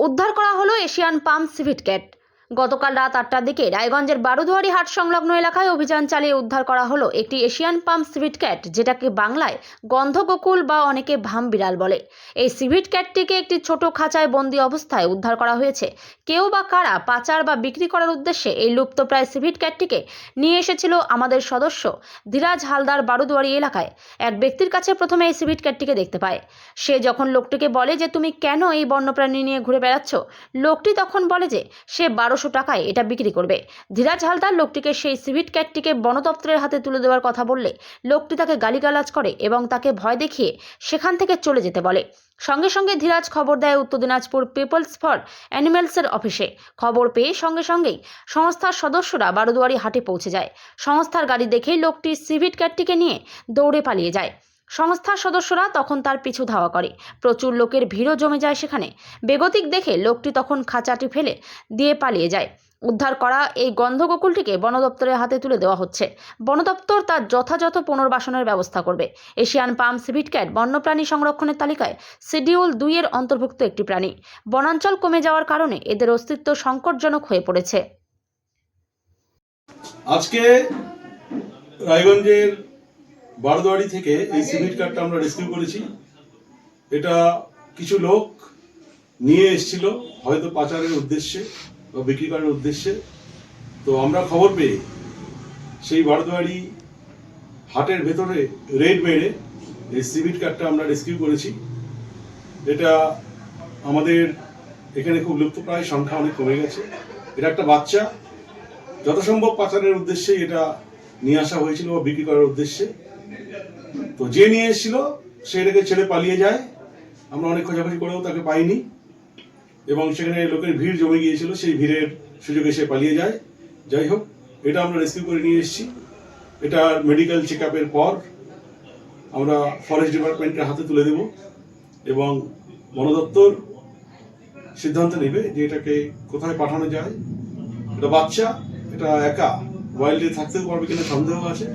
উদ্ধার করা হলো এশিয়ান পাম সিভিট ক্যাট গতকাল রাত আটটার দিকে রায়গঞ্জের বারুদুয়ারি হাট সংলগ্ন এলাকায় অভিযান চালিয়ে উদ্ধার করা হলো একটি এশিয়ান পাম্প সিভিট ক্যাট, যেটাকে বাংলায় গন্ধগোকুল বা অনেকে ভাম বিড়াল বলে। এই সিভিট ক্যাটটিকে একটি ছোট খাঁচায় বন্দি অবস্থায় উদ্ধার করা হয়েছে। কেউ বা কারা পাচার বা বিক্রি করার উদ্দেশ্যে এই লুপ্তপ্রায় সিভিট ক্যাটটিকে নিয়ে এসেছিল আমাদের সদস্য ধীরাজ হালদার বারুদুয়ারি এলাকায়। এক ব্যক্তির কাছে প্রথমে এই সিভিট ক্যাটটিকে দেখতে পায়। সে যখন লোকটিকে বলে যে, তুমি কেন এই বন্যপ্রাণী নিয়ে ঘুরে বেড়াচ্ছ? লোকটি তখন বলে যে, সে বারোশো টাকায় এটা বিক্রি করবে। ধীরাজ হালদার লোকটিকে সেই সিভিট ক্যাটটিকে বন দপ্তরের হাতে তুলে দেওয়ার কথা বললে লোকটি তাকে গালিগালাজ করে এবং তাকে ভয় দেখিয়ে সেখান থেকে চলে যেতে বলে। সঙ্গে সঙ্গে ধীরাজ খবর দেয় উত্তর দিনাজপুর পিপলস ফর অ্যানিমেলসের অফিসে। খবর পেয়ে সঙ্গে সঙ্গেই সংস্থার সদস্যরা বারোদুয়ারি হাটে পৌঁছে যায়। সংস্থার গাড়ি দেখেই লোকটি সিভিট ক্যাটটিকে নিয়ে দৌড়ে পালিয়ে যায়। সংস্থার সদস্যরা তখন তার পিছু ধাওয়া করে। প্রচুর লোকের ভিড়ও জমে যায় সেখানে। বেগতিক দেখে লোকটি তখন খাঁচাটি ফেলে দিয়ে পালিয়ে যায়। উদ্ধার করা এই গন্ধগোকুলটিকে বন দপ্তরের হাতে তুলে দেওয়া হচ্ছে। বন দপ্তর তার যথাযথ পুনর্বাসনের ব্যবস্থা করবে। এশিয়ান পাম সিভিট ক্যাট বন্যপ্রাণী সংরক্ষণের তালিকায় শিডিউল দুইয়ের অন্তর্ভুক্ত একটি প্রাণী। বনাঞ্চল কমে যাওয়ার কারণে এদের অস্তিত্ব সংকটজনক হয়ে পড়েছে। আজকে রায়গঞ্জের বারদোয়ারি থেকে এই সিভিট কার্ডটা আমরা রেস্কিউ করেছি। এটা কিছু লোক নিয়ে এসেছিল, হয়তো পাচারের উদ্দেশ্যে বা বিক্রি করার উদ্দেশ্যে। তো আমরা খবর পেয়ে সেই বারদোয়ারি হাটের ভেতরে রেড মেরে এই সিভিট কার্ডটা আমরা রেস্কিউ করেছি। এটা আমাদের এখানে খুব লুপ্তপ্রায় সংখ্যা অনেক কমে গেছে। এটা একটা বাচ্চা। যত সম্ভব পাচারের উদ্দেশ্যে এটা নিয়ে আসা হয়েছিল বা বিক্রি করার উদ্দেশ্যে। তো যে নিয়ে এসেছিল, সে এটাকে ছেড়ে পালিয়ে যায়। আমরা অনেক খোঁজাখুঁজি করেও তাকে পাইনি। এবং সেখানে লোকের ভিড় জমে গিয়েছিল, সেই ভিড়ের সুযোগে সে পালিয়ে যায়। যাই হোক, এটা আমরা রেস্কিউ করে নিয়ে এসেছি। এটা মেডিকেল চেক পর আমরা ফরেস্ট ডিপার্টমেন্টের হাতে তুলে দেব। এবং বন দপ্তর সিদ্ধান্ত নেবে যে এটাকে কোথায় পাঠানো যায়। এটা বাচ্চা, এটা একা। ওয়াইল্ডে থাকতেও পারবে কিনা সন্দেহ আছে।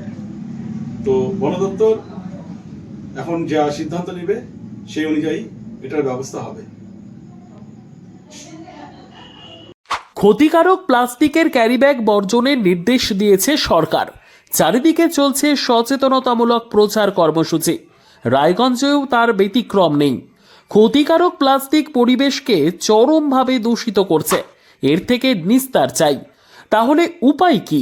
তো বন দপ্তর এখন যা সিদ্ধান্ত নেবে, সেই অনুযায়ী এটার ব্যবস্থা হবে। ক্ষতিকারক প্লাস্টিকের ক্যারিব্যাগ বর্জনের নির্দেশ দিয়েছে সরকার। চারিদিকে চলছে সচেতনতামূলক প্রচার কর্মসূচি। রায়গঞ্জেও তার ব্যতিক্রম নেই। ক্ষতিকারক প্লাস্টিক পরিবেশকে চরমভাবে দূষিত করছে। এর থেকে নিস্তার চাই। তাহলে উপায় কি?